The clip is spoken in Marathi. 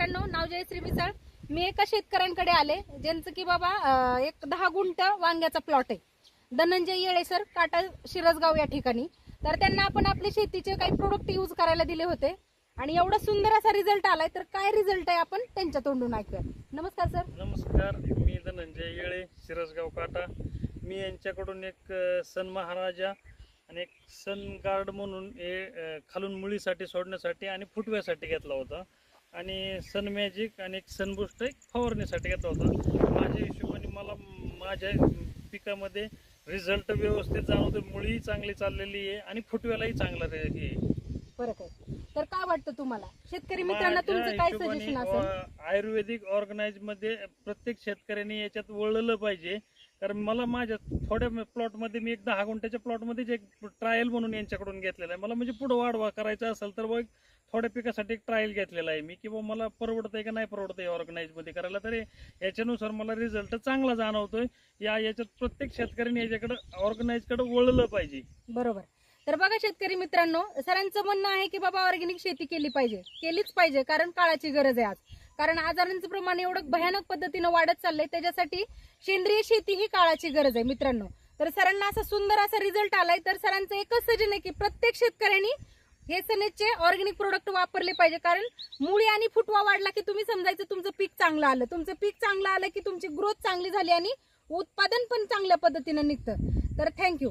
मित्रांनो नाव जयश्री मिसाळ. मी एका शेतकऱ्यांकडे आले ज्यांचं की बाबा एक दहा गुंट वांग्याचा प्लॉट आहे. धनंजय येळे सर काटा शिरसगाव या ठिकाणी. तर त्यांना आपण आपले शेतीचे काही प्रोडक्ट यूज करायला दिले होते. आणि एवढा सुंदर असा रिझल्ट आलाय तर काय रिझल्ट आहे आपण त्यांच्या तोंडून ऐकूया. नमस्कार सर. नमस्कार मी धनंजय येळे शिरसगाव काटा. मी यांच्याकडून एक सन महाराजा आणि एक सन गार्ड म्हणून हे खालून मुळीसाठी सोडण्यासाठी आणि फुटव्यासाठी घेतला होता. आणि सन मॅजिक आणि एक सन बुस्ट एक फवारण्यासाठी घेतला होता. माझ्या हिशोबाने मला माझ्या पिकामध्ये रिझल्ट व्यवस्थित जाणवतो मुळी चांगली चाललेली आहे आणि फुटव्यालाही चांगला रे- हे आहे. फरक आहे तर काय वाटतं तुम्हाला? शेतकरी मित्रांना तुमचं माझ्या काय हिशोबाने, सजेशन असेल? अ, आयुर्वेदिक ऑर्गनाइजमध्ये प्रत्येक शेतकऱ्यांनी याच्यात वळलं पाहिजे. कारण मला माझ्या थोड्या प्लॉटमध्ये मी एक दहा गुंठ्याच्या प्लॉटमध्ये एक ट्रायल म्हणून यांच्याकडून घेतलेला आहे. मला म्हणजे पुढे वाढवा करायचा असेल तर मग थोड्या पिकासाठी एक ट्रायल घेतलेला आहे मी किंवा मला परवडतंय का नाही परवडतं आहे मध्ये करायला. तरी याच्यानुसार मला रिझल्ट चांगला जाणवतोय. या याच्यात प्रत्येक शेतकऱ्यांनी याच्याकडे ऑर्गनाईजकडे वळलं पाहिजे. बरोबर. तर बघा शेतकरी मित्रांनो सरांचं म्हणणं आहे की बाबा ऑर्गॅनिक शेती केली पाहिजे. केलीच पाहिजे कारण काळाची गरज आहे आज. कारण आजारांचं प्रमाण एवढं भयानक पद्धतीनं वाढत चाललंय त्याच्यासाठी सेंद्रिय शेती ही काळाची गरज आहे मित्रांनो. तर सरांना असा सुंदर असा रिझल्ट आलाय तर सरांचं एकच सजन आहे की प्रत्येक शेतकऱ्यांनी हे सनेजचे ऑर्गॅनिक प्रोडक्ट वापरले पाहिजे. कारण मुळी आणि फुटवा वाढला की तुम्ही समजायचं तुमचं पीक चांगलं आलं. तुमचं पीक चांगलं आलं की तुमची ग्रोथ चांगली झाली आणि उत्पादन पण चांगल्या पद्धतीनं निघतं. तर थँक्यू